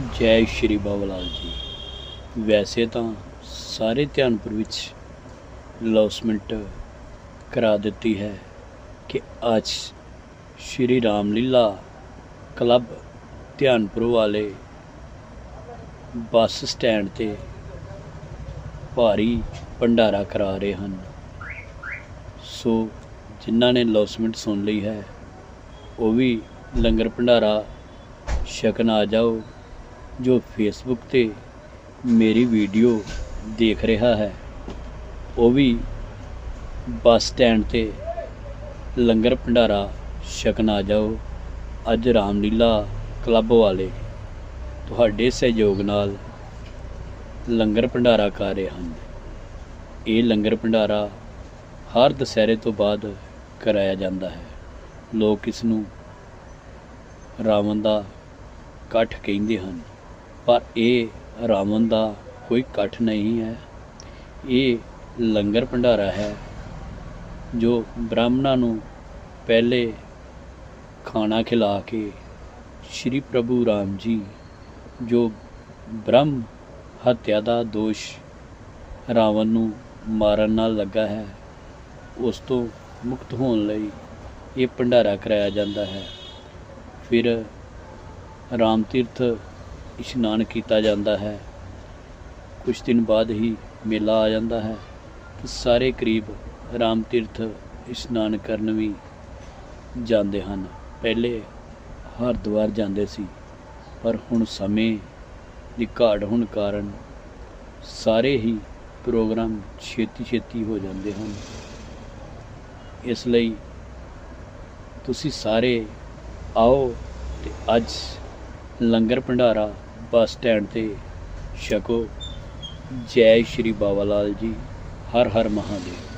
ਜੈ ਸ਼੍ਰੀ ਬਾਬਾ ਲਾਲ ਜੀ। ਵੈਸੇ ਤਾਂ ਸਾਰੇ ਧਿਆਨਪੁਰ ਵਿੱਚ ਲੌਸਮੈਂਟ ਕਰਾ ਦਿੱਤੀ ਹੈ ਕਿ ਅੱਜ ਸ਼੍ਰੀ ਰਾਮਲੀਲਾ ਕਲੱਬ ਧਿਆਨਪੁਰ ਵਾਲੇ ਬੱਸ ਸਟੈਂਡ ਤੇ ਭਾਰੀ ਭੰਡਾਰਾ ਕਰਾ ਰਹੇ ਹਨ। ਸੋ ਜਿਨ੍ਹਾਂ ਨੇ ਲੌਸਮੈਂਟ ਸੁਣ ਲਈ ਹੈ, ਉਹ ਵੀ ਲੰਗਰ ਭੰਡਾਰਾ ਛਕਣ ਆ ਜਾਓ। ਜੋ ਫੇਸਬੁੱਕ ਤੇ ਮੇਰੀ ਵੀਡੀਓ ਦੇਖ ਰਿਹਾ ਹੈ, ਉਹ ਵੀ ਬੱਸ ਸਟੈਂਡ ਤੇ ਲੰਗਰ ਭੰਡਾਰਾ ਛਕਣ ਆ ਜਾਓ। ਅੱਜ ਰਾਮਲੀਲਾ ਕਲੱਬ ਵਾਲੇ ਤੁਹਾਡੇ ਸਹਿਯੋਗ ਨਾਲ ਲੰਗਰ ਭੰਡਾਰਾ ਕਰ ਰਹੇ ਹਨ। ਇਹ ਲੰਗਰ ਭੰਡਾਰਾ ਹਰ ਦੁਸਹਿਰੇ ਤੋਂ ਬਾਅਦ ਕਰਾਇਆ ਜਾਂਦਾ ਹੈ। ਲੋਕ ਇਸ ਨੂੰ ਰਾਵਣ ਦਾ ਇਕੱਠ ਕਹਿੰਦੇ ਹਨ। ਪਰ ਇਹ ਰਾਵਣ ਦਾ ਕੋਈ ਇਕੱਠ ਨਹੀਂ ਹੈ। ਇਹ ਲੰਗਰ ਭੰਡਾਰਾ ਹੈ, ਜੋ ਬ੍ਰਾਹਮਣਾਂ ਨੂੰ ਪਹਿਲੇ ਖਾਣਾ ਖਿਲਾ ਕੇ ਸ਼੍ਰੀ ਪ੍ਰਭੂ ਰਾਮ ਜੀ, ਜੋ ਬ੍ਰਹਮ ਹੱਤਿਆ ਦਾ ਦੋਸ਼ ਰਾਵਣ ਨੂੰ ਮਾਰਨ ਨਾਲ ਲੱਗਾ ਹੈ, ਉਸ ਤੋਂ ਮੁਕਤ ਹੋਣ ਲਈ ਇਹ ਭੰਡਾਰਾ ਕਰਾਇਆ ਜਾਂਦਾ ਹੈ। ਫਿਰ ਰਾਮ ਤੀਰਥ ਇਸ਼ਨਾਨ ਕੀਤਾ ਜਾਂਦਾ ਹੈ। ਕੁਝ ਦਿਨ ਬਾਅਦ ਹੀ ਮੇਲਾ ਆ ਜਾਂਦਾ ਹੈ ਤੇ ਸਾਰੇ ਕਰੀਬ ਰਾਮ ਤੀਰਥ ਇਸ਼ਨਾਨ ਕਰਨ ਵੀ ਜਾਂਦੇ ਹਨ। ਪਹਿਲੇ ਹਰਿਦੁਆਰ ਜਾਂਦੇ ਸੀ, ਪਰ ਹੁਣ ਸਮੇਂ ਦੀ ਘਾਟ ਹੋਣ ਕਾਰਨ ਸਾਰੇ ਹੀ ਪ੍ਰੋਗਰਾਮ ਛੇਤੀ ਛੇਤੀ ਹੋ ਜਾਂਦੇ ਹਨ। ਇਸ ਲਈ ਤੁਸੀਂ ਸਾਰੇ ਆਓ ਤੇ ਅੱਜ ਲੰਗਰ ਭੰਡਾਰਾ ਬੱਸ ਸਟੈਂਡ ਤੇ ਛਕੋ। ਜੈ ਸ਼੍ਰੀ ਬਾਬਾ ਲਾਲ ਜੀ ਹਰ ਹਰ ਮਹਾਦੇਵ।